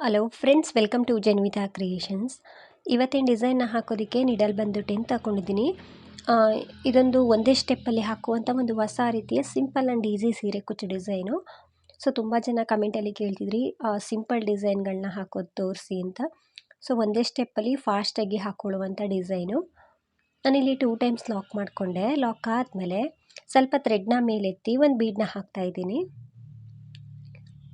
Hello friends welcome to Janvitha creations ಇವತ್ತಿನ ಡಿಸೈನ್ನ ಹಾಕೋದಕ್ಕೆ ನಿಡಲ್ ಬಂದು ಟೆನ್ ತಗೊಂಡಿದ್ದೀನಿ ಇದೊಂದು ಒಂದೇ ಸ್ಟೆಪ್ಪಲ್ಲಿ ಹಾಕುವಂಥ ಒಂದು ಹೊಸ ರೀತಿಯ ಸಿಂಪಲ್ ಆ್ಯಂಡ್ ಈಸಿ ಸೀರೆ ಕುಚ್ಚು ಡಿಸೈನು ಸೊ ತುಂಬ ಜನ ಕಮೆಂಟಲ್ಲಿ ಕೇಳ್ತಿದ್ರಿ ಸಿಂಪಲ್ ಡಿಸೈನ್ಗಳನ್ನ ಹಾಕೋದು ತೋರಿಸಿ ಅಂತ. ಸೊ ಒಂದೇ ಸ್ಟೆಪ್ಪಲ್ಲಿ ಫಾಸ್ಟಾಗಿ ಹಾಕ್ಕೊಳ್ಳುವಂಥ ಡಿಸೈನು ನಾನಿಲ್ಲಿ ಟೂ ಟೈಮ್ಸ್ ಲಾಕ್ ಮಾಡಿಕೊಂಡೆ. ಲಾಕ್ ಆದಮೇಲೆ ಸ್ವಲ್ಪ ಥ್ರೆಡ್ನ ಮೇಲೆತ್ತಿ ಒಂದು ಬೀಡನ್ನ ಹಾಕ್ತಾಯಿದ್ದೀನಿ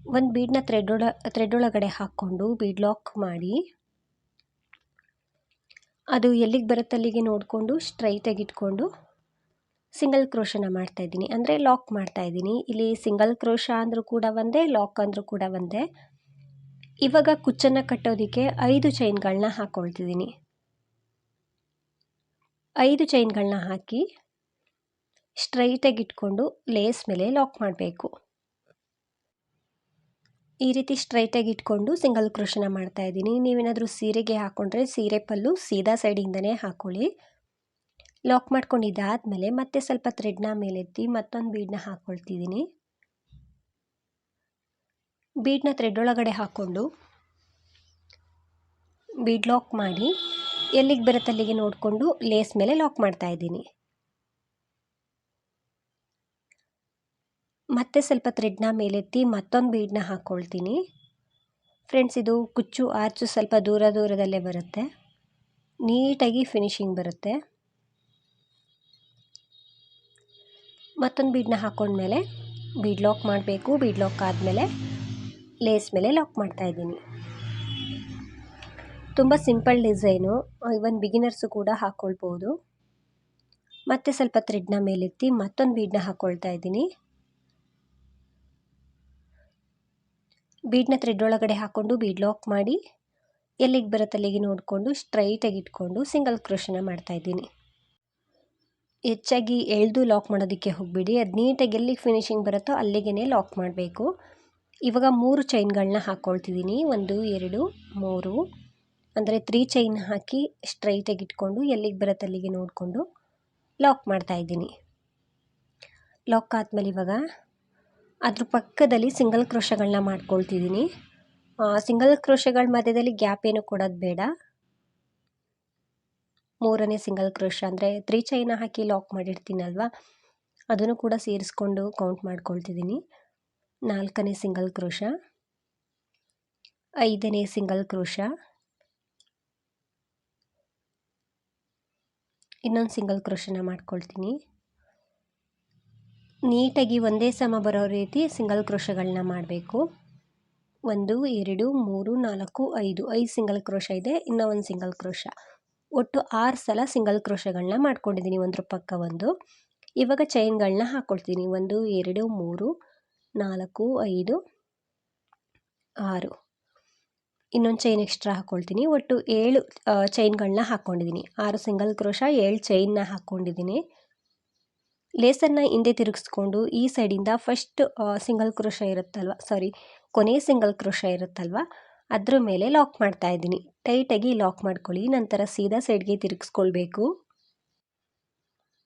ಒಂದು ಬೀಡನ್ನ ಥ್ರೆಡ್ ಒಳ ಥ್ರೆಡ್ ಒಳಗಡೆ ಹಾಕ್ಕೊಂಡು ಬೀಡ್ ಲಾಕ್ ಮಾಡಿ, ಅದು ಎಲ್ಲಿಗೆ ಬರುತ್ತೆ ಅಲ್ಲಿಗೆ ನೋಡಿಕೊಂಡು ಸ್ಟ್ರೈಟಾಗಿ ಇಟ್ಕೊಂಡು ಸಿಂಗಲ್ ಕ್ರೋಶನ ಮಾಡ್ತಾಯಿದ್ದೀನಿ ಅಂದರೆ ಲಾಕ್ ಮಾಡ್ತಾಯಿದ್ದೀನಿ ಇಲ್ಲಿ ಸಿಂಗಲ್ ಕ್ರೋಶ ಅಂದರೂ ಕೂಡ ಒಂದೇ ಲಾಕ್ ಅಂದರೂ ಕೂಡ ಒಂದೇ. ಇವಾಗ ಕುಚ್ಚನ್ನು ಕಟ್ಟೋದಕ್ಕೆ ಐದು ಚೈನ್ಗಳನ್ನ ಹಾಕ್ಕೊಳ್ತಿದ್ದೀನಿ ಐದು ಚೈನ್ಗಳನ್ನ ಹಾಕಿ ಸ್ಟ್ರೈಟಾಗಿ ಇಟ್ಕೊಂಡು ಲೇಸ್ ಮೇಲೆ ಲಾಕ್ ಮಾಡಬೇಕು. ಈ ರೀತಿ ಸ್ಟ್ರೈಟಾಗಿ ಇಟ್ಕೊಂಡು ಸಿಂಗಲ್ ಕ್ರೋಶನ ಮಾಡ್ತಾ ಇದ್ದೀನಿ. ನೀವೇನಾದರೂ ಸೀರೆಗೆ ಹಾಕ್ಕೊಂಡ್ರೆ ಸೀರೆ ಪಲ್ಲು ಸೀದಾ ಸೈಡಿಂದನೇ ಹಾಕ್ಕೊಳ್ಳಿ ಲಾಕ್ ಮಾಡ್ಕೊಂಡಿದ್ದಾದಮೇಲೆ ಮತ್ತೆ ಸ್ವಲ್ಪ ಥ್ರೆಡ್ನ ಮೇಲೆತ್ತಿ ಮತ್ತೊಂದು ಬೀಡನ್ನ ಹಾಕ್ಕೊಳ್ತಿದ್ದೀನಿ ಬೀಡನ್ನ ಥ್ರೆಡ್ ಒಳಗಡೆ ಹಾಕ್ಕೊಂಡು ಬೀಡ್ ಲಾಕ್ ಮಾಡಿ ಎಲ್ಲಿಗೆ ಬರುತ್ತೆ ಅಲ್ಲಿಗೆ ನೋಡಿಕೊಂಡು ಲೇಸ್ ಮೇಲೆ ಲಾಕ್ ಮಾಡ್ತಾ ಇದ್ದೀನಿ. ಮತ್ತೆ ಸ್ವಲ್ಪ ಥ್ರೆಡ್ನ ಮೇಲೆತ್ತಿ ಮತ್ತೊಂದು ಬೀಡನ್ನ ಹಾಕ್ಕೊಳ್ತೀನಿ ಫ್ರೆಂಡ್ಸ್ ಇದು ಕುಚ್ಚು ಆರ್ಚು ಸ್ವಲ್ಪ ದೂರ ದೂರದಲ್ಲೇ ಬರುತ್ತೆ. ನೀಟಾಗಿ ಫಿನಿಶಿಂಗ್ ಬರುತ್ತೆ. ಮತ್ತೊಂದು ಬೀಡನ್ನ ಹಾಕ್ಕೊಂಡ್ಮೇಲೆ ಬೀಡ್ ಲಾಕ್ ಮಾಡಬೇಕು. ಬೀಡ್ ಲಾಕ್ ಆದಮೇಲೆ ಲೇಸ್ ಮೇಲೆ ಲಾಕ್ ಮಾಡ್ತಾಯಿದ್ದೀನಿ ತುಂಬ ಸಿಂಪಲ್ ಡಿಸೈನು ಇವನ್ ಬಿಗಿನರ್ಸು ಕೂಡ ಹಾಕ್ಕೊಳ್ಬೋದು ಮತ್ತೆ ಸ್ವಲ್ಪ ಥ್ರೆಡ್ನ ಮೇಲೆತ್ತಿ ಮತ್ತೊಂದು ಬೀಡನ್ನ ಹಾಕ್ಕೊಳ್ತಾ ಇದ್ದೀನಿ. ಬೀಡನ್ನ ಥ್ರೆಡ್ ಒಳಗಡೆ ಹಾಕ್ಕೊಂಡು ಬೀಡ್ ಲಾಕ್ ಮಾಡಿ ಎಲ್ಲಿಗೆ ಬರುತ್ತೆ ಅಲ್ಲಿಗೆ ನೋಡಿಕೊಂಡು ಸ್ಟ್ರೈಟಾಗಿ ಇಟ್ಕೊಂಡು ಸಿಂಗಲ್ ಕ್ರೋಶನ ಮಾಡ್ತಾಯಿದ್ದೀನಿ ಹೆಚ್ಚಾಗಿ ಎಳೆದು ಲಾಕ್ ಮಾಡೋದಕ್ಕೆ ಹೋಗಬೇಡಿ. ಅದು ನೀಟಾಗಿ ಎಲ್ಲಿಗೆ ಫಿನಿಶಿಂಗ್ ಬರುತ್ತೋ ಅಲ್ಲಿಗೇ ಲಾಕ್ ಮಾಡಬೇಕು. ಇವಾಗ ಮೂರು ಚೈನ್ಗಳನ್ನ ಹಾಕ್ಕೊಳ್ತಿದ್ದೀನಿ ಒಂದು, ಎರಡು, ಮೂರು. ಅಂದರೆ ತ್ರೀ ಚೈನ್ ಹಾಕಿ ಸ್ಟ್ರೈಟಾಗಿ ಇಟ್ಕೊಂಡು ಎಲ್ಲಿಗೆ ಬರುತ್ತೆ ಅಲ್ಲಿಗೆ ನೋಡಿಕೊಂಡು ಲಾಕ್ ಮಾಡ್ತಾಯಿದ್ದೀನಿ ಲಾಕ್ ಆದಮೇಲೆ ಇವಾಗ ಅದ್ರ ಪಕ್ಕದಲ್ಲಿ ಸಿಂಗಲ್ ಕ್ರೋಶಗಳನ್ನ ಮಾಡ್ಕೊಳ್ತಿದ್ದೀನಿ. ಸಿಂಗಲ್ ಕ್ರೋಶಗಳ ಮಧ್ಯದಲ್ಲಿ ಗ್ಯಾಪ್ ಏನು ಕೊಡೋದು ಬೇಡ. ಮೂರನೇ ಸಿಂಗಲ್ ಕ್ರೋಶ ಅಂದರೆ ತ್ರೀ ಚೈನ ಹಾಕಿ ಲಾಕ್ ಮಾಡಿರ್ತೀನಲ್ವ? ಅದನ್ನು ಕೂಡ ಸೇರಿಸ್ಕೊಂಡು ಕೌಂಟ್ ಮಾಡ್ಕೊಳ್ತಿದ್ದೀನಿ. ನಾಲ್ಕನೇ ಸಿಂಗಲ್ ಕ್ರೋಶ ಐದನೇ ಸಿಂಗಲ್ ಕ್ರೋಶ ಇನ್ನೊಂದು ಸಿಂಗಲ್ ಕ್ರೋಶನ ಮಾಡ್ಕೊಳ್ತೀನಿ. ನೀಟಾಗಿ ಒಂದೇ ಸಮ ಬರೋ ರೀತಿ ಸಿಂಗಲ್ ಕ್ರೋಶಗಳನ್ನ ಮಾಡಬೇಕು. ಒಂದು, ಎರಡು, ಮೂರು, ನಾಲ್ಕು, ಐದು ಐದು ಸಿಂಗಲ್ ಕ್ರೋಶ ಇದೆ, ಇನ್ನೂ ಒಂದು ಸಿಂಗಲ್ ಕ್ರೋಶ ಒಟ್ಟು ಆರು ಸಲ ಸಿಂಗಲ್ ಕ್ರೋಶಗಳನ್ನ ಮಾಡ್ಕೊಂಡಿದ್ದೀನಿ ಒಂದ್ರ ಪಕ್ಕ ಒಂದು. ಇವಾಗ ಚೈನ್ಗಳನ್ನ ಹಾಕ್ಕೊಳ್ತೀನಿ ಒಂದು, ಎರಡು, ಮೂರು, ನಾಲ್ಕು, ಐದು, ಆರು. ಇನ್ನೊಂದು ಚೈನ್ ಎಕ್ಸ್ಟ್ರಾ ಹಾಕ್ಕೊಳ್ತೀನಿ ಒಟ್ಟು ಏಳು ಚೈನ್ಗಳನ್ನ ಹಾಕ್ಕೊಂಡಿದ್ದೀನಿ ಆರು ಸಿಂಗಲ್ ಕ್ರೋಶ ಏಳು ಚೈನ್ನ ಹಾಕ್ಕೊಂಡಿದ್ದೀನಿ ಲೇಸನ್ನು ಹಿಂದೆ ತಿರುಗಿಸ್ಕೊಂಡು ಈ ಸೈಡಿಂದ ಫಸ್ಟ್ ಸಿಂಗಲ್ ಕ್ರೋಶ ಇರುತ್ತಲ್ವ, ಸಾರಿ, ಕೊನೆ ಸಿಂಗಲ್ ಕ್ರೋಶ ಇರುತ್ತಲ್ವ, ಅದ್ರ ಮೇಲೆ ಲಾಕ್ ಮಾಡ್ತಾ ಇದ್ದೀನಿ. ಟೈಟಾಗಿ ಲಾಕ್ ಮಾಡ್ಕೊಳ್ಳಿ, ನಂತರ ಸೀದಾ ಸೈಡ್ಗೆ ತಿರುಗಿಸ್ಕೊಳ್ಬೇಕು.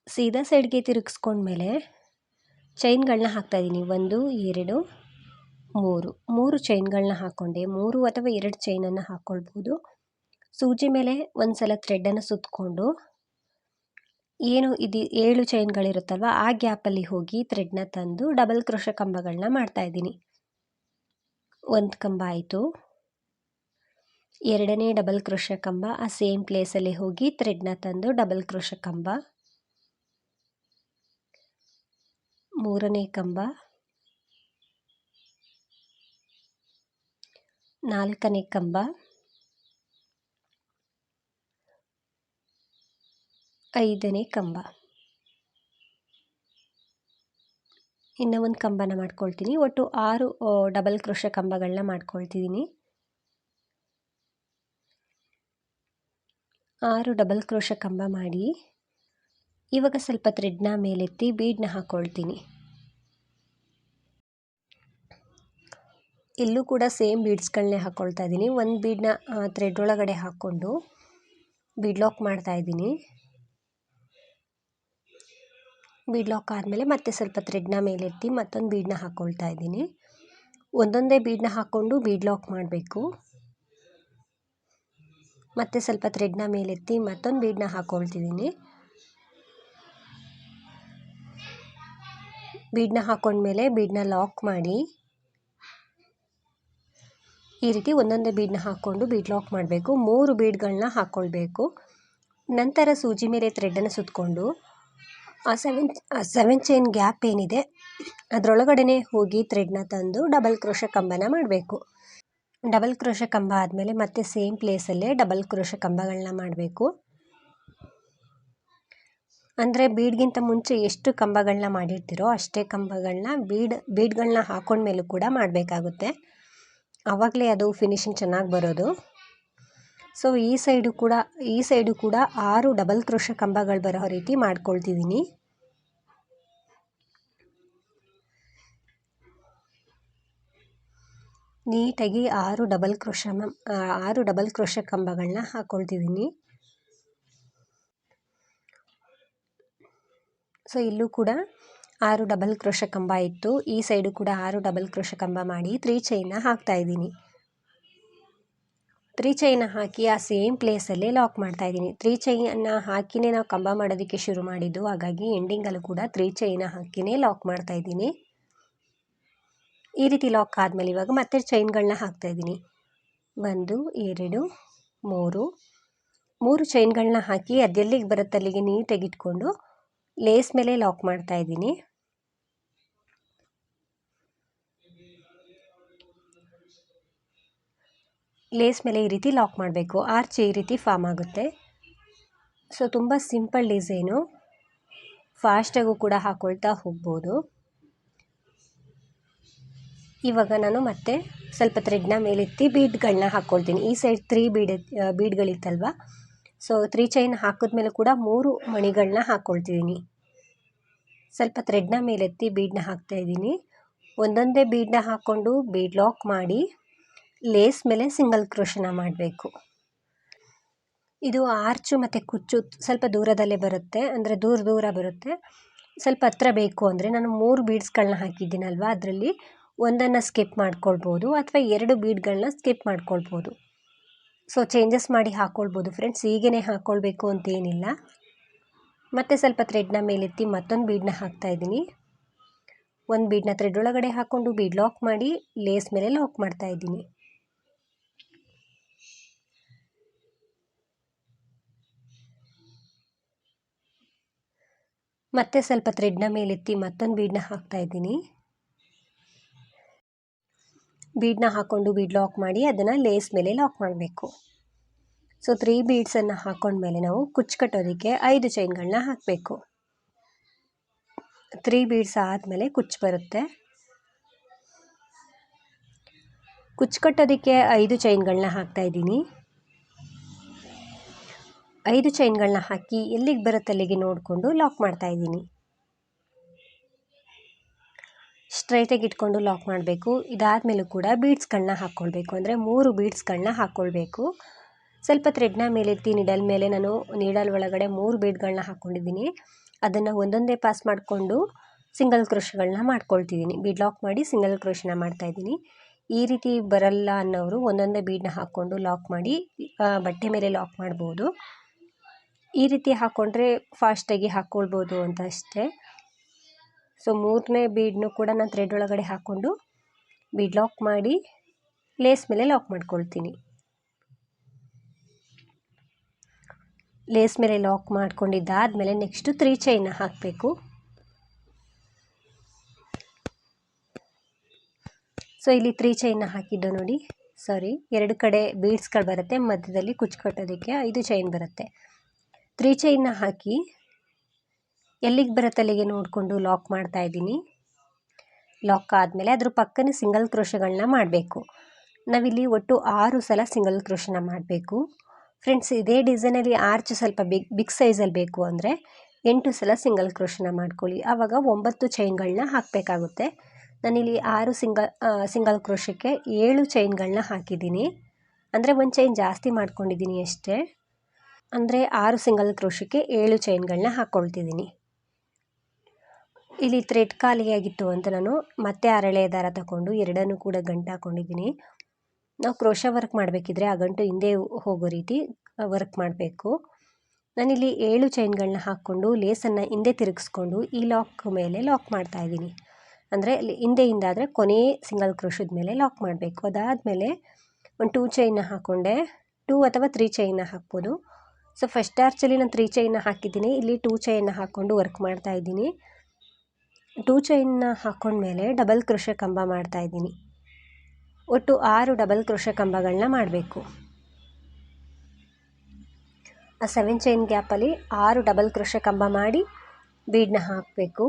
ಸೀದಾ ಸೈಡ್ಗೆ ತಿರುಗಿಸ್ಕೊಂಡ್ಮೇಲೆ ಚೈನ್ಗಳನ್ನ ಹಾಕ್ತಾಯಿದ್ದೀನಿ ಒಂದು, ಎರಡು, ಮೂರು. ಮೂರು ಚೈನ್ಗಳನ್ನ ಹಾಕ್ಕೊಂಡೆ ಮೂರು ಅಥವಾ ಎರಡು ಚೈನನ್ನು ಹಾಕ್ಕೊಳ್ಬೋದು ಸೂಜಿ ಮೇಲೆ ಒಂದು ಸಲ ಥ್ರೆಡನ್ನು ಸುತ್ತಕೊಂಡು ಏನು ಇದು ಏಳು ಚೈನ್ಗಳಿರುತ್ತಲ್ವ, ಆ ಗ್ಯಾಪಲ್ಲಿ ಹೋಗಿ ಥ್ರೆಡ್ನ ತಂದು ಡಬಲ್ ಕ್ರೋಶ ಕಂಬಗಳನ್ನ ಮಾಡ್ತಾಯಿದ್ದೀನಿ ಒಂದು ಕಂಬ ಆಯಿತು. ಎರಡನೇ ಡಬಲ್ ಕ್ರೋಶ ಕಂಬ, ಆ ಸೇಮ್ ಪ್ಲೇಸಲ್ಲಿ ಹೋಗಿ ಥ್ರೆಡ್ನ ತಂದು ಡಬಲ್ ಕ್ರೋಶ ಕಂಬ. ಮೂರನೇ ಕಂಬ. ನಾಲ್ಕನೇ ಕಂಬ. ಐದನೇ ಕಂಬ. ಇನ್ನು ಒಂದು ಕಂಬನ ಮಾಡ್ಕೊಳ್ತೀನಿ. ಒಟ್ಟು ಆರು ಡಬಲ್ ಕ್ರೋಶ ಕಂಬಗಳನ್ನ ಮಾಡ್ಕೊಳ್ತಿದ್ದೀನಿ. ಆರು ಡಬಲ್ ಕ್ರೋಶ ಕಂಬ ಮಾಡಿ, ಇವಾಗ ಸ್ವಲ್ಪ ಥ್ರೆಡ್ನ ಮೇಲೆತ್ತಿ ಬೀಡ್ನ ಹಾಕ್ಕೊಳ್ತೀನಿ ಇಲ್ಲೂ ಕೂಡ ಸೇಮ್ ಬೀಡ್ಸ್ಗಳನ್ನೇ ಹಾಕ್ಕೊಳ್ತಾ ಇದ್ದೀನಿ ಒಂದು ಬೀಡನ್ನ ಥ್ರೆಡ್ ಒಳಗಡೆ ಹಾಕ್ಕೊಂಡು ಬೀಡ್ ಲಾಕ್ ಮಾಡ್ತಾಯಿದ್ದೀನಿ ಬೀಡ್ ಲಾಕ್ ಆದಮೇಲೆ ಮತ್ತೆ ಸ್ವಲ್ಪ ಥ್ರೆಡ್ನ ಮೇಲೆತ್ತಿ ಮತ್ತೊಂದು ಬೀಡನ್ನ ಹಾಕ್ಕೊಳ್ತಾ ಇದ್ದೀನಿ. ಒಂದೊಂದೇ ಬೀಡನ್ನ ಹಾಕ್ಕೊಂಡು ಬೀಡ್ ಲಾಕ್ ಮಾಡಬೇಕು. ಮತ್ತೆ ಸ್ವಲ್ಪ ಥ್ರೆಡ್ನ ಮೇಲೆತ್ತಿ ಮತ್ತೊಂದು ಬೀಡನ್ನ ಹಾಕ್ಕೊಳ್ತಿದ್ದೀನಿ ಬೀಡನ್ನ ಹಾಕೊಂಡ್ಮೇಲೆ ಬೀಡನ್ನ ಲಾಕ್ ಮಾಡಿ ಈ ರೀತಿ ಒಂದೊಂದೇ ಬೀಡನ್ನ ಹಾಕ್ಕೊಂಡು ಬೀಡ್ ಲಾಕ್ ಮಾಡಬೇಕು. ಮೂರು ಬೀಡ್ಗಳನ್ನ ಹಾಕ್ಕೊಳ್ಬೇಕು ನಂತರ ಸೂಜಿ ಮೇಲೆ ಥ್ರೆಡನ್ನು ಸುತ್ತಕೊಂಡು ಆ ಸೆವೆನ್ ಸೆವೆನ್ ಚೈನ್ ಗ್ಯಾಪ್ ಏನಿದೆ, ಅದರೊಳಗಡೆನೇ ಹೋಗಿ ಥ್ರೆಡ್ನ ತಂದು ಡಬಲ್ ಕ್ರೋಶ ಕಂಬನ ಮಾಡಬೇಕು. ಡಬಲ್ ಕ್ರೋಶ ಕಂಬ ಆದಮೇಲೆ ಮತ್ತೆ ಸೇಮ್ ಪ್ಲೇಸಲ್ಲೇ ಡಬಲ್ ಕ್ರೋಶ ಕಂಬಗಳನ್ನ ಮಾಡಬೇಕು. ಅಂದರೆ ಬೀಡ್ಗಿಂತ ಮುಂಚೆ ಎಷ್ಟು ಕಂಬಗಳನ್ನ ಮಾಡಿರ್ತೀರೋ ಅಷ್ಟೇ ಕಂಬಗಳನ್ನ ಬೀಡ್ ಬೀಡ್ಗಳನ್ನ ಹಾಕೊಂಡ್ಮೇಲೂ ಕೂಡ ಮಾಡಬೇಕಾಗುತ್ತೆ. ಆವಾಗಲೇ ಅದು ಫಿನಿಶಿಂಗ್ ಚೆನ್ನಾಗಿ ಬರೋದು. ಸೊ ಈ ಸೈಡು ಕೂಡ, ಈ ಸೈಡು ಕೂಡ ಆರು ಡಬಲ್ ಕ್ರೋಶ ಕಂಬಗಳು ಬರೋ ರೀತಿ ಮಾಡ್ಕೊಳ್ತಿದ್ದೀನಿ. ನೀಟಾಗಿ ಆರು ಡಬಲ್ ಕ್ರೋಶ ಆರು ಡಬಲ್ ಕ್ರೋಶ ಕಂಬಗಳನ್ನ ಹಾಕ್ಕೊಳ್ತಿದ್ದೀನಿ ಸೊ ಇಲ್ಲೂ ಕೂಡ ಆರು ಡಬಲ್ ಕ್ರೋಶ ಕಂಬ ಇತ್ತು. ಈ ಸೈಡು ಕೂಡ ಆರು ಡಬಲ್ ಕ್ರೋಶ ಕಂಬ ಮಾಡಿ ತ್ರೀ ಚೈನ್ನ ಹಾಕ್ತಾ ಇದ್ದೀನಿ. ತ್ರೀ ಚೈನ ಹಾಕಿ ಆ ಸೇಮ್ ಪ್ಲೇಸಲ್ಲೇ ಲಾಕ್ ಮಾಡ್ತಾ ಇದ್ದೀನಿ. ತ್ರೀ ಚೈನ ಹಾಕಿನೇ ನಾವು ಕಂಬ ಮಾಡೋದಕ್ಕೆ ಶುರು ಮಾಡಿದ್ದು, ಹಾಗಾಗಿ ಎಂಡಿಂಗಲ್ಲೂ ಕೂಡ ತ್ರೀ ಚೈನ ಹಾಕಿನೇ ಲಾಕ್ ಮಾಡ್ತಾ ಇದ್ದೀನಿ. ಈ ರೀತಿ ಲಾಕ್ ಆದಮೇಲೆ ಇವಾಗ ಮತ್ತೆ ಚೈನ್ಗಳನ್ನ ಹಾಕ್ತಾ ಇದ್ದೀನಿ. ಒಂದು, ಎರಡು, ಮೂರು. ಮೂರು ಚೈನ್ಗಳನ್ನ ಹಾಕಿ ಅದೆಲ್ಲಿಗೆ ಬರುತ್ತೆ ಅಲ್ಲಿಗೆ ನೀಟಾಗಿ ಇಟ್ಕೊಂಡು, ಲೇಸ್ ಮೇಲೆ ಲಾಕ್ ಮಾಡ್ತಾ ಇದ್ದೀನಿ. ಲೇಸ್ ಮೇಲೆ ಈ ರೀತಿ ಲಾಕ್ ಮಾಡಬೇಕು. ಆರ್ಚ್ ಈ ರೀತಿ ಫಾರ್ಮ್ ಆಗುತ್ತೆ. ಸೊ ತುಂಬ ಸಿಂಪಲ್ ಡಿಸೈನು ಫಾಸ್ಟಾಗೂ ಕೂಡ ಹಾಕ್ಕೊಳ್ತಾ ಹೋಗ್ಬೋದು. ಇವಾಗ ನಾನು ಮತ್ತೆ ಸ್ವಲ್ಪ ಥ್ರೆಡ್ನ ಮೇಲೆತ್ತಿ ಬೀಡ್ಗಳನ್ನ ಹಾಕ್ಕೊಳ್ತೀನಿ ಈ ಸೈಡ್ ತ್ರೀ ಬೀಡ್ ಬೀಡ್ಗಳಿತ್ತಲ್ವ ಸೊ ತ್ರೀ ಚೈನ್ ಹಾಕಿದ್ಮೇಲೆ ಕೂಡ ಮೂರು ಮಣಿಗಳನ್ನ ಹಾಕ್ಕೊಳ್ತಿದ್ದೀನಿ ಸ್ವಲ್ಪ ಥ್ರೆಡ್ನ ಮೇಲೆತ್ತಿ ಬೀಡನ್ನ ಹಾಕ್ತಾಯಿದ್ದೀನಿ ಒಂದೊಂದೇ ಬೀಡನ್ನ ಹಾಕ್ಕೊಂಡು ಬೀಡ್ ಲಾಕ್ ಮಾಡಿ ಲೇಸ್ ಮೇಲೆ ಸಿಂಗಲ್ ಕ್ರೋಶನ ಮಾಡಬೇಕು. ಇದು ಆರ್ಚು ಮತ್ತು ಕುಚ್ಚು ಸ್ವಲ್ಪ ದೂರದಲ್ಲೇ ಬರುತ್ತೆ, ಅಂದರೆ ದೂರ ದೂರ ಬರುತ್ತೆ. ಸ್ವಲ್ಪ ಹತ್ರ ಬೇಕು ಅಂದರೆ ನಾನು ಮೂರು ಬೀಡ್ಸ್ಗಳನ್ನ ಹಾಕಿದ್ದೀನಲ್ವ, ಅದರಲ್ಲಿ ಒಂದನ್ನು ಸ್ಕಿಪ್ ಮಾಡ್ಕೊಳ್ಬೋದು ಅಥವಾ ಎರಡು ಬೀಡ್ಗಳನ್ನ ಸ್ಕಿಪ್ ಮಾಡ್ಕೊಳ್ಬೋದು. ಸೊ ಚೇಂಜಸ್ ಮಾಡಿ ಹಾಕ್ಕೊಳ್ಬೋದು ಫ್ರೆಂಡ್ಸ್ ಹೀಗೇ ಹಾಕ್ಕೊಳ್ಬೇಕು ಅಂತೇನಿಲ್ಲ ಮತ್ತು ಸ್ವಲ್ಪ ಥ್ರೆಡ್ನ ಮೇಲೆತ್ತಿ ಮತ್ತೊಂದು ಬೀಡನ್ನ ಹಾಕ್ತಾಯಿದ್ದೀನಿ ಒಂದು ಬೀಡನ್ನ ಥ್ರೆಡ್ ಒಳಗಡೆ ಹಾಕ್ಕೊಂಡು ಬೀಡ್ ಲಾಕ್ ಮಾಡಿ, ಲೇಸ್ ಮೇಲೆ ಲಾಕ್ ಮಾಡ್ತಾಯಿದ್ದೀನಿ ಮತ್ತೆ ಸ್ವಲ್ಪ ಥ್ರೆಡ್ನ ಮೇಲೆತ್ತಿ ಮತ್ತೊಂದು ಬೀಡನ್ನ ಹಾಕ್ತಾಯಿದ್ದೀನಿ ಬೀಡನ್ನ ಹಾಕ್ಕೊಂಡು ಬೀಡ್ ಲಾಕ್ ಮಾಡಿ ಅದನ್ನು ಲೇಸ್ ಮೇಲೆ ಲಾಕ್ ಮಾಡಬೇಕು. ಸೊ ತ್ರೀ ಬೀಡ್ಸನ್ನು ಹಾಕ್ಕೊಂಡ್ಮೇಲೆ ನಾವು ಕುಚ್ಚು ಕಟ್ಟೋದಕ್ಕೆ ಐದು ಚೈನ್ಗಳನ್ನ ಹಾಕಬೇಕು. ತ್ರೀ ಬೀಡ್ಸ್ ಆದಮೇಲೆ ಕುಚ್ಚು ಬರುತ್ತೆ. ಕುಚ್ಚು ಕಟ್ಟೋದಕ್ಕೆ ಐದು ಚೈನ್ಗಳನ್ನ ಹಾಕ್ತಾಯಿದ್ದೀನಿ ಐದು ಚೈನ್ಗಳನ್ನ ಹಾಕಿ ಎಲ್ಲಿಗೆ ಬರುತ್ತೆ ಅಲ್ಲಿಗೆ ನೋಡಿಕೊಂಡು ಲಾಕ್ ಮಾಡ್ತಾಯಿದ್ದೀನಿ ಸ್ಟ್ರೈಟಾಗಿ ಇಟ್ಕೊಂಡು ಲಾಕ್ ಮಾಡಬೇಕು. ಇದಾದಮೇಲೂ ಕೂಡ ಬೀಡ್ಸ್ಗಳನ್ನ ಹಾಕ್ಕೊಳ್ಬೇಕು. ಅಂದರೆ ಮೂರು ಬೀಡ್ಸ್ಗಳನ್ನ ಹಾಕ್ಕೊಳ್ಬೇಕು. ಸ್ವಲ್ಪ ಥ್ರೆಡ್ನ ಮೇಲೆತ್ತಿ ನಿಡಲ್ ಮೇಲೆ ನಾನು ನೀಡಲ್ ಒಳಗಡೆ ಮೂರು ಬೀಡ್ಗಳನ್ನ ಹಾಕ್ಕೊಂಡಿದ್ದೀನಿ. ಅದನ್ನು ಒಂದೊಂದೇ ಪಾಸ್ ಮಾಡಿಕೊಂಡು ಸಿಂಗಲ್ ಕ್ರೋಶಗಳನ್ನ ಮಾಡ್ಕೊಳ್ತಿದ್ದೀನಿ. ಬೀಡ್ ಲಾಕ್ ಮಾಡಿ ಸಿಂಗಲ್ ಕ್ರೋಶನ ಮಾಡ್ತಾಯಿದ್ದೀನಿ ಈ ರೀತಿ ಬರಲ್ಲ ಅನ್ನೋರು ಒಂದೊಂದೇ ಬೀಡನ್ನ ಹಾಕ್ಕೊಂಡು ಲಾಕ್ ಮಾಡಿ ಬಟ್ಟೆ ಮೇಲೆ ಲಾಕ್ ಮಾಡ್ಬೋದು. ಈ ರೀತಿ ಹಾಕ್ಕೊಂಡ್ರೆ ಫಾಸ್ಟಾಗಿ ಹಾಕ್ಕೊಳ್ಬೋದು ಅಂತ ಅಷ್ಟೇ. ಸೊ ಮೂರನೇ ಬೀಡನ್ನು ಕೂಡ ನಾನು ಥ್ರೆಡ್ ಒಳಗಡೆ ಹಾಕ್ಕೊಂಡು ಬೀಡ್ ಲಾಕ್ ಮಾಡಿ ಲೇಸ್ ಮೇಲೆ ಲಾಕ್ ಮಾಡ್ಕೊಳ್ತೀನಿ. ಲೇಸ್ ಮೇಲೆ ಲಾಕ್ ಮಾಡ್ಕೊಂಡಿದ್ದಾದಮೇಲೆ ನೆಕ್ಸ್ಟು ತ್ರೀ ಚೈನ ಹಾಕಬೇಕು. ಸೊ ಇಲ್ಲಿ ತ್ರೀ ಚೈನ ಹಾಕಿದ್ದು ನೋಡಿ. ಸಾರಿ ಎರಡು ಕಡೆ ಬೀಡ್ಸ್ಗಳು ಬರುತ್ತೆ, ಮಧ್ಯದಲ್ಲಿ ಕುಚ್ಚು ಕಟ್ಟೋದಕ್ಕೆ ಐದು ಚೈನ್ ಬರುತ್ತೆ. ತ್ರೀ ಚೈನ್ನ ಹಾಕಿ ಎಲ್ಲಿಗೆ ಬರುತ್ತೆ ಅಲ್ಲಿಗೆ ನೋಡಿಕೊಂಡು ಲಾಕ್ ಮಾಡ್ತಾ ಇದ್ದೀನಿ. ಲಾಕ್ ಆದಮೇಲೆ ಅದ್ರ ಪಕ್ಕನೇ ಸಿಂಗಲ್ ಕ್ರೋಶಗಳನ್ನ ಮಾಡಬೇಕು. ನಾವಿಲ್ಲಿ ಒಟ್ಟು ಆರು ಸಲ ಸಿಂಗಲ್ ಕ್ರೋಶನ ಮಾಡಬೇಕು. ಫ್ರೆಂಡ್ಸ್, ಇದೇ ಡಿಸೈನಲ್ಲಿ ಆರ್ಚ್ ಸ್ವಲ್ಪ ಬಿಗ್ ಬಿಗ್ ಸೈಜಲ್ಲಿ ಬೇಕು ಅಂದರೆ ಎಂಟು ಸಲ ಸಿಂಗಲ್ ಕ್ರೋಶನ ಮಾಡ್ಕೊಳ್ಳಿ. ಆವಾಗ ಒಂಬತ್ತು ಚೈನ್ಗಳನ್ನ ಹಾಕಬೇಕಾಗುತ್ತೆ. ನಾನಿಲ್ಲಿ ಆರು ಸಿಂಗಲ್ ಸಿಂಗಲ್ ಕ್ರೋಶಕ್ಕೆ ಏಳು ಚೈನ್ಗಳನ್ನ ಹಾಕಿದ್ದೀನಿ. ಅಂದರೆ ಒಂದು ಚೈನ್ ಜಾಸ್ತಿ ಮಾಡ್ಕೊಂಡಿದ್ದೀನಿ ಅಷ್ಟೇ. ಅಂದರೆ ಆರು ಸಿಂಗಲ್ ಕ್ರೋಶಕ್ಕೆ ಏಳು ಚೈನ್ಗಳನ್ನ ಹಾಕ್ಕೊಳ್ತಿದ್ದೀನಿ ಇಲ್ಲಿ ಥ್ರೆಡ್ ಖಾಲಿಯಾಗಿತ್ತು ಅಂತ ನಾನು ಮತ್ತೆ ಅರಳೆಯ ದಾರ ತಗೊಂಡು ಎರಡನ್ನೂ ಕೂಡ ಗಂಟು ಹಾಕ್ಕೊಂಡಿದ್ದೀನಿ ನಾವು ಕ್ರೋಶ ವರ್ಕ್ ಮಾಡಬೇಕಿದ್ರೆ ಆ ಗಂಟು ಹಿಂದೆ ಹೋಗೋ ರೀತಿ ವರ್ಕ್ ಮಾಡಬೇಕು. ನಾನಿಲ್ಲಿ ಏಳು ಚೈನ್ಗಳನ್ನ ಹಾಕ್ಕೊಂಡು ಲೇಸನ್ನು ಹಿಂದೆ ತಿರುಗಿಸ್ಕೊಂಡು ಈ ಲಾಕ್ ಮೇಲೆ ಲಾಕ್ ಮಾಡ್ತಾ ಇದ್ದೀನಿ. ಅಂದರೆ ಹಿಂದೆಯಿಂದ ಆದರೆ ಕೊನೆ ಸಿಂಗಲ್ ಕ್ರೋಶದ ಮೇಲೆ ಲಾಕ್ ಮಾಡಬೇಕು. ಅದಾದಮೇಲೆ ಒಂದು ಟೂ ಚೈನ್ನ ಹಾಕ್ಕೊಂಡೆ ಟೂ ಅಥವಾ ತ್ರೀ ಚೈನ್ನ ಹಾಕ್ಬೋದು. ಸೊ ಫಸ್ಟ್ ಆರ್ಚಲ್ಲಿ ನಾನು ತ್ರೀ ಚೈನ್ನ ಹಾಕಿದ್ದೀನಿ. ಇಲ್ಲಿ ಟೂ ಚೈನ್ನ ಹಾಕ್ಕೊಂಡು ವರ್ಕ್ ಮಾಡ್ತಾ ಇದ್ದೀನಿ. ಟೂ ಚೈನ್ನ ಹಾಕ್ಕೊಂಡ್ಮೇಲೆ ಡಬಲ್ ಕೃಷ ಕಂಬ ಮಾಡ್ತಾ ಇದ್ದೀನಿ. ಒಟ್ಟು ಆರು ಡಬಲ್ ಕೃಷ ಕಂಬಗಳನ್ನ ಮಾಡಬೇಕು. ಆ ಸೆವೆನ್ ಚೈನ್ ಗ್ಯಾಪಲ್ಲಿ ಆರು ಡಬಲ್ ಕೃಷ ಕಂಬ ಮಾಡಿ ಬೀಡನ್ನ ಹಾಕಬೇಕು.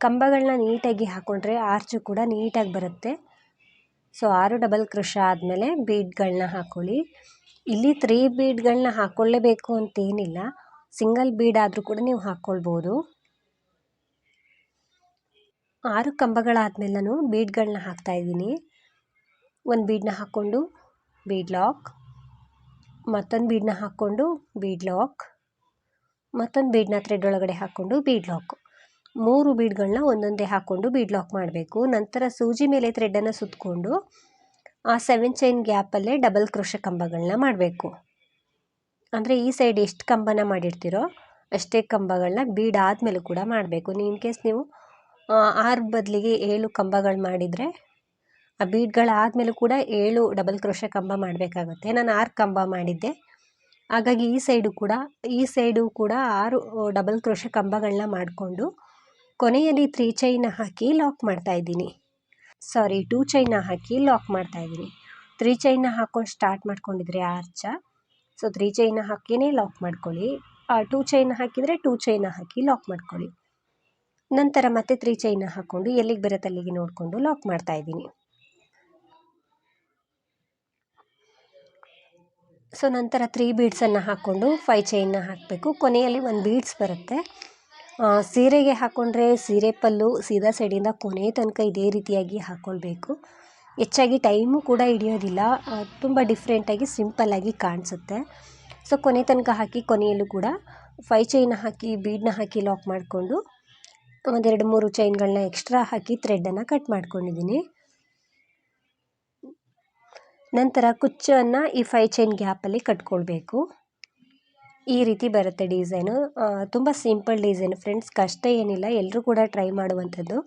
ಕಂಬಗಳನ್ನ ನೀಟಾಗಿ ಹಾಕ್ಕೊಂಡ್ರೆ ಆರ್ಚು ಕೂಡ ನೀಟಾಗಿ ಬರುತ್ತೆ. ಸೊ ಆರು ಡಬಲ್ ಕ್ರೋಶ ಆದಮೇಲೆ ಬೀಡ್ಗಳನ್ನ ಹಾಕ್ಕೊಳ್ಳಿ ಇಲ್ಲಿ ತ್ರೀ ಬೀಡ್ಗಳನ್ನ ಹಾಕ್ಕೊಳ್ಳೇಬೇಕು ಅಂತೇನಿಲ್ಲ. ಸಿಂಗಲ್ ಬೀಡ್ ಆದರೂ ಕೂಡ ನೀವು ಹಾಕ್ಕೊಳ್ಬೋದು ಆರು ಕಂಬಗಳಾದಮೇಲೆ ನಾನು ಬೀಡ್ಗಳನ್ನ ಹಾಕ್ತಾಯಿದ್ದೀನಿ ಒಂದು ಬೀಡನ್ನ ಹಾಕ್ಕೊಂಡು ಬೀಡ್ ಲಾಕ್, ಮತ್ತೊಂದು ಬೀಡನ್ನ ಹಾಕ್ಕೊಂಡು ಬೀಡ್ ಲಾಕ್, ಮತ್ತೊಂದು ಬೀಡನ್ನ ಥ್ರೆಡ್ ಒಳಗಡೆ ಹಾಕ್ಕೊಂಡು ಬೀಡ್ ಲಾಕ್. ಮೂರು ಬೀಡ್ಗಳನ್ನ ಒಂದೊಂದೇ ಹಾಕ್ಕೊಂಡು ಬೀಡ್ ಲಾಕ್ ಮಾಡಬೇಕು. ನಂತರ ಸೂಜಿ ಮೇಲೆ ಥ್ರೆಡನ್ನು ಸುತ್ತಕೊಂಡು ಆ ಸೆವೆನ್ ಚೈನ್ ಗ್ಯಾಪಲ್ಲೇ ಡಬಲ್ ಕ್ರೋಶ ಕಂಬಗಳನ್ನ ಮಾಡಬೇಕು. ಅಂದರೆ ಈ ಸೈಡ್ ಎಷ್ಟು ಕಂಬನ ಮಾಡಿರ್ತೀರೋ ಅಷ್ಟೇ ಕಂಬಗಳನ್ನ ಬೀಡ್ ಆದಮೇಲೆ ಕೂಡ ಮಾಡಬೇಕು. ಇನ್ ಕೇಸ್ ನೀವು ಆರು ಬದಲಿಗೆ ಏಳು ಕಂಬಗಳು ಮಾಡಿದರೆ ಆ ಬೀಡ್ಗಳಾದಮೇಲೂ ಕೂಡ ಏಳು ಡಬಲ್ ಕ್ರೋಶ ಕಂಬ ಮಾಡಬೇಕಾಗುತ್ತೆ. ನಾನು ಆರು ಕಂಬ ಮಾಡಿದ್ದೆ. ಹಾಗಾಗಿ ಈ ಸೈಡು ಕೂಡ, ಈ ಸೈಡು ಕೂಡ ಆರು ಡಬಲ್ ಕ್ರೋಶ ಕಂಬಗಳನ್ನ ಮಾಡಿಕೊಂಡು ಕೊನೆಯಲ್ಲಿ ತ್ರೀ ಚೈನ ಹಾಕಿ ಲಾಕ್ ಮಾಡ್ತಾ ಇದ್ದೀನಿ. ಸಾರಿ ಟೂ ಚೈನ ಹಾಕಿ ಲಾಕ್ ಮಾಡ್ತಾ ಇದ್ದೀನಿ. ತ್ರೀ ಚೈನ ಹಾಕೊಂಡು ಸ್ಟಾರ್ಟ್ ಮಾಡ್ಕೊಂಡಿದ್ರೆ ಆರ್ಚ ಸೊ ತ್ರೀ ಚೈನ ಹಾಕಿನೇ ಲಾಕ್ ಮಾಡ್ಕೊಳ್ಳಿ. ಟೂ ಚೈನ ಹಾಕಿದರೆ ಟೂ ಚೈನ ಹಾಕಿ ಲಾಕ್ ಮಾಡ್ಕೊಳ್ಳಿ. ನಂತರ ಮತ್ತೆ ತ್ರೀ ಚೈನ ಹಾಕ್ಕೊಂಡು ಎಲ್ಲಿಗೆ ಬರುತ್ತೆ ಅಲ್ಲಿಗೆ ನೋಡಿಕೊಂಡು ಲಾಕ್ ಮಾಡ್ತಾ ಇದ್ದೀನಿ. ಸೊ ನಂತರ ತ್ರೀ ಬೀಡ್ಸನ್ನು ಹಾಕ್ಕೊಂಡು ಫೈ ಚೈನ್ನ ಹಾಕಬೇಕು. ಕೊನೆಯಲ್ಲಿ ಒಂದು ಬೀಡ್ಸ್ ಬರುತ್ತೆ. ಸೀರೆಗೆ ಹಾಕ್ಕೊಂಡ್ರೆ ಸೀರೆ ಪಲ್ಲು ಸೀದಾ ಸೈಡಿಂದ ಕೊನೆ ತನಕ ಇದೇ ರೀತಿಯಾಗಿ ಹಾಕ್ಕೊಳ್ಬೇಕು ಹೆಚ್ಚಾಗಿ ಟೈಮು ಕೂಡ ಹಿಡಿಯೋದಿಲ್ಲ. ತುಂಬ ಡಿಫ್ರೆಂಟಾಗಿ ಸಿಂಪಲ್ಲಾಗಿ ಕಾಣಿಸುತ್ತೆ. ಸೊ ಕೊನೆ ತನಕ ಹಾಕಿ ಕೊನೆಯಲ್ಲೂ ಕೂಡ ಫೈ ಚೈನ್ ಹಾಕಿ ಬೀಡನ್ನ ಹಾಕಿ ಲಾಕ್ ಮಾಡಿಕೊಂಡು ಒಂದೆರಡು ಮೂರು ಚೈನ್ಗಳನ್ನ ಎಕ್ಸ್ಟ್ರಾ ಹಾಕಿ ಥ್ರೆಡ್ಡನ್ನು ಕಟ್ ಮಾಡ್ಕೊಂಡಿದ್ದೀನಿ. ನಂತರ ಕುಚ್ಚನ್ನು ಈ ಫೈ ಚೈನ್ ಗ್ಯಾಪಲ್ಲಿ ಕಟ್ಕೊಳ್ಬೇಕು. ಈ ರೀತಿ ಬರುತ್ತೆ ಡಿಸೈನು. ತುಂಬ ಸಿಂಪಲ್ ಡಿಸೈನು. ಫ್ರೆಂಡ್ಸ್, ಕಷ್ಟ ಏನಿಲ್ಲ. ಎಲ್ಲರೂ ಕೂಡ ಟ್ರೈ ಮಾಡುವಂಥದ್ದು.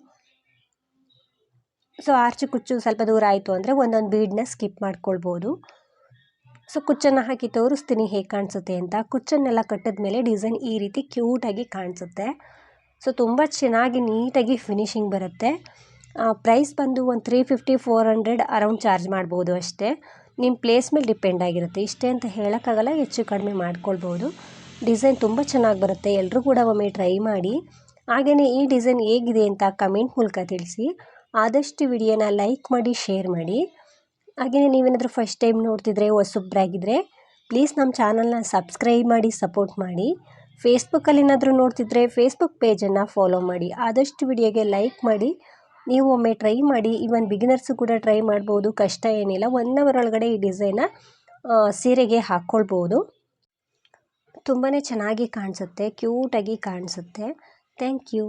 ಸೊ, ಆರ್ಚು ಕುಚ್ಚು ಸ್ವಲ್ಪ ದೂರ ಆಯಿತು ಅಂದರೆ ಒಂದೊಂದು ಬೀಡನ್ನ ಸ್ಕಿಪ್ ಮಾಡ್ಕೊಳ್ಬೋದು. ಸೊ, ಕುಚ್ಚನ್ನು ಹಾಕಿ ತೋರಿಸ್ತೀನಿ ಹೇಗೆ ಕಾಣಿಸುತ್ತೆ ಅಂತ. ಕುಚ್ಚನ್ನೆಲ್ಲ ಕಟ್ಟಿದ ಮೇಲೆ ಡಿಸೈನ್ ಈ ರೀತಿ ಕ್ಯೂಟಾಗಿ ಕಾಣಿಸುತ್ತೆ. ಸೊ, ತುಂಬ ಚೆನ್ನಾಗಿ ನೀಟಾಗಿ ಫಿನಿಶಿಂಗ್ ಬರುತ್ತೆ. ಪ್ರೈಸ್ ಬಂದು ಒಂದು three fifty, four hundred around charge ಮಾಡ್ಬೋದು ಅಷ್ಟೇ. ನಿಮ್ಮ ಪ್ಲೇಸ್ ಮೇಲೆ ಡಿಪೆಂಡ್ ಆಗಿರುತ್ತೆ. ಇಷ್ಟೇ ಅಂತ ಹೇಳೋಕ್ಕಾಗಲ್ಲ, ಹೆಚ್ಚು ಕಡಿಮೆ ಮಾಡ್ಕೊಳ್ಬೋದು. ಡಿಸೈನ್ ತುಂಬ ಚೆನ್ನಾಗಿ ಬರುತ್ತೆ. ಎಲ್ಲರೂ ಕೂಡ ಒಮ್ಮೆ ಟ್ರೈ ಮಾಡಿ. ಹಾಗೆಯೇ ಈ ಡಿಸೈನ್ ಹೇಗಿದೆ ಅಂತ ಕಮೆಂಟ್ ಮೂಲಕ ತಿಳಿಸಿ. ಆದಷ್ಟು ವಿಡಿಯೋನ ಲೈಕ್ ಮಾಡಿ ಶೇರ್ ಮಾಡಿ. ಹಾಗೆಯೇ ನೀವೇನಾದರೂ ಫಸ್ಟ್ ಟೈಮ್ ನೋಡ್ತಿದ್ರೆ ಹೊಸೊಬ್ಬರಾಗಿದ್ದರೆ ಪ್ಲೀಸ್ ನಮ್ಮ ಚಾನಲ್ನ ಸಬ್ಸ್ಕ್ರೈಬ್ ಮಾಡಿ ಸಪೋರ್ಟ್ ಮಾಡಿ. ಫೇಸ್ಬುಕ್ಕಲ್ಲಿ ಏನಾದರೂ ನೋಡ್ತಿದ್ರೆ ಫೇಸ್ಬುಕ್ ಪೇಜನ್ನು ಫಾಲೋ ಮಾಡಿ. ಆದಷ್ಟು ವಿಡಿಯೋಗೆ ಲೈಕ್ ಮಾಡಿ. ನೀವು ಒಮ್ಮೆ ಟ್ರೈ ಮಾಡಿ ಈವನ್ ಬಿಗಿನರ್ಸು ಕೂಡ ಟ್ರೈ ಮಾಡ್ಬೋದು, ಕಷ್ಟ ಏನಿಲ್ಲ. ಒನ್ ಅವರ್ ಒಳಗಡೆ ಈ ಡಿಸೈನ ಸೀರೆಗೆ ಹಾಕ್ಕೊಳ್ಬೋದು. ತುಂಬಾ ಚೆನ್ನಾಗಿ ಕಾಣಿಸುತ್ತೆ ಕ್ಯೂಟಾಗಿ ಕಾಣಿಸುತ್ತೆ. Thank you